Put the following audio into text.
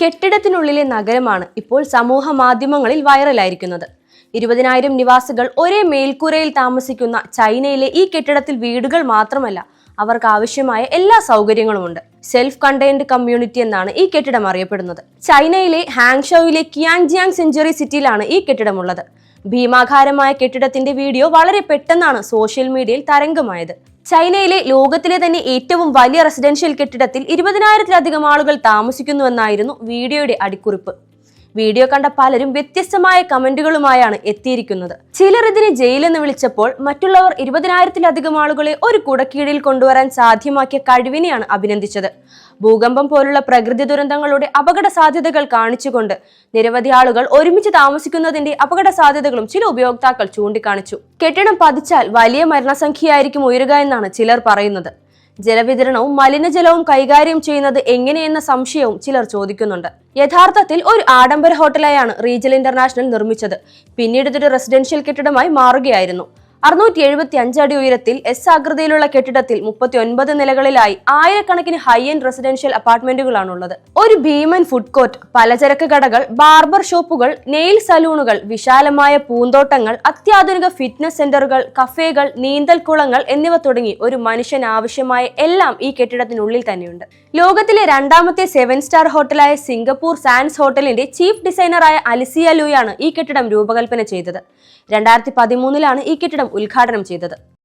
കെട്ടിടത്തിനുള്ളിലെ നഗരമാണ് ഇപ്പോൾ സമൂഹ മാധ്യമങ്ങളിൽ വൈറലായിരിക്കുന്നത്. ഇരുപതിനായിരം നിവാസികൾ ഒരേ മേൽക്കൂരയിൽ താമസിക്കുന്ന ചൈനയിലെ ഈ കെട്ടിടത്തിൽ വീടുകൾ മാത്രമല്ല അവർക്ക് ആവശ്യമായ എല്ലാ സൗകര്യങ്ങളുമുണ്ട്. സെൽഫ് കണ്ടെയ്ൻഡ് കമ്മ്യൂണിറ്റി എന്നാണ് ഈ കെട്ടിടം അറിയപ്പെടുന്നത്. ചൈനയിലെ ഹാങ്ഷോയിലെ കിയാൻജിയാങ് സെഞ്ചുറി സിറ്റിയിലാണ് ഈ കെട്ടിടമുള്ളത്. ഭീമാകാരമായ കെട്ടിടത്തിന്റെ വീഡിയോ വളരെ പെട്ടെന്നാണ് സോഷ്യൽ മീഡിയയിൽ തരംഗമായത്. ചൈനയിലെ ലോകത്തിലെ തന്നെ ഏറ്റവും വലിയ റെസിഡൻഷ്യൽ കെട്ടിടത്തിൽ ഇരുപതിനായിരത്തിലധികം ആളുകൾ താമസിക്കുന്നുവെന്നായിരുന്നു വീഡിയോയുടെ അടിക്കുറിപ്പ്. വീഡിയോ കണ്ട പലരും വ്യത്യസ്തമായ കമന്റുകളുമായാണ് എത്തിയിരിക്കുന്നത്. ചിലർ ഇതിനെ ജയിലെന്ന് വിളിച്ചപ്പോൾ മറ്റുള്ളവർ ഇരുപതിനായിരത്തിലധികം ആളുകളെ ഒരു കുടക്കീഴിൽ കൊണ്ടുവരാൻ സാധ്യമാക്കിയ കഴിവിനെയാണ് അഭിനന്ദിച്ചത്. ഭൂകമ്പം പോലുള്ള പ്രകൃതി ദുരന്തങ്ങളുടെ അപകട സാധ്യതകൾ കാണിച്ചുകൊണ്ട് നിരവധി ആളുകൾ ഒരുമിച്ച് താമസിക്കുന്നതിന്റെ അപകട സാധ്യതകളും ചില ഉപയോക്താക്കൾ ചൂണ്ടിക്കാണിച്ചു. കെട്ടിടം പതിച്ചാൽ വലിയ മരണസംഖ്യയായിരിക്കും ഉയരുക എന്നാണ് ചിലർ പറയുന്നത്. ജലവിതരണവും മലിനജലവും കൈകാര്യം ചെയ്യുന്നത് എങ്ങനെയെന്ന സംശയവും ചിലർ ചോദിക്കുന്നുണ്ട്. യഥാർത്ഥത്തിൽ ഒരു ആഡംബര ഹോട്ടലായാണ് റീജൽ ഇന്റർനാഷണൽ നിർമ്മിച്ചത്. പിന്നീട് ഇതൊരു റെസിഡൻഷ്യൽ കെട്ടിടമായി മാറുകയായിരുന്നു. അറുന്നൂറ്റി എഴുപത്തി അഞ്ച് അടി ഉയരത്തിൽ എസ് ആകൃതിയിലുള്ള കെട്ടിടത്തിൽ മുപ്പത്തി ഒൻപത് നിലകളിലായി ആയിരക്കണക്കിന് ഹൈ എൻഡ് റെസിഡൻഷ്യൽ അപ്പാർട്ട്മെന്റുകളാണുള്ളത് ഒരു ഭീമൻ ഫുഡ് കോർട്ട് പലചരക്ക് കടകൾ ബാർബർ ഷോപ്പുകൾ നെയിൽ സലൂണുകൾ വിശാലമായ പൂന്തോട്ടങ്ങൾ അത്യാധുനിക ഫിറ്റ്നസ് സെന്ററുകൾ കഫേകൾ നീന്തൽക്കുളങ്ങൾ എന്നിവ തുടങ്ങി ഒരു മനുഷ്യൻ ആവശ്യമായ എല്ലാം ഈ കെട്ടിടത്തിനുള്ളിൽ തന്നെയുണ്ട്. ലോകത്തിലെ രണ്ടാമത്തെ സെവൻ സ്റ്റാർ ഹോട്ടലായ സിംഗപ്പൂർ സാൻസ് ഹോട്ടലിന്റെ ചീഫ് ഡിസൈനറായ അലിസിയ ലൂയാണ് ഈ കെട്ടിടം രൂപകൽപ്പന ചെയ്തത്. രണ്ടായിരത്തി പതിമൂന്നിലാണ് ഈ കെട്ടിടം ഉദ്ഘാടനം ചെയ്തത്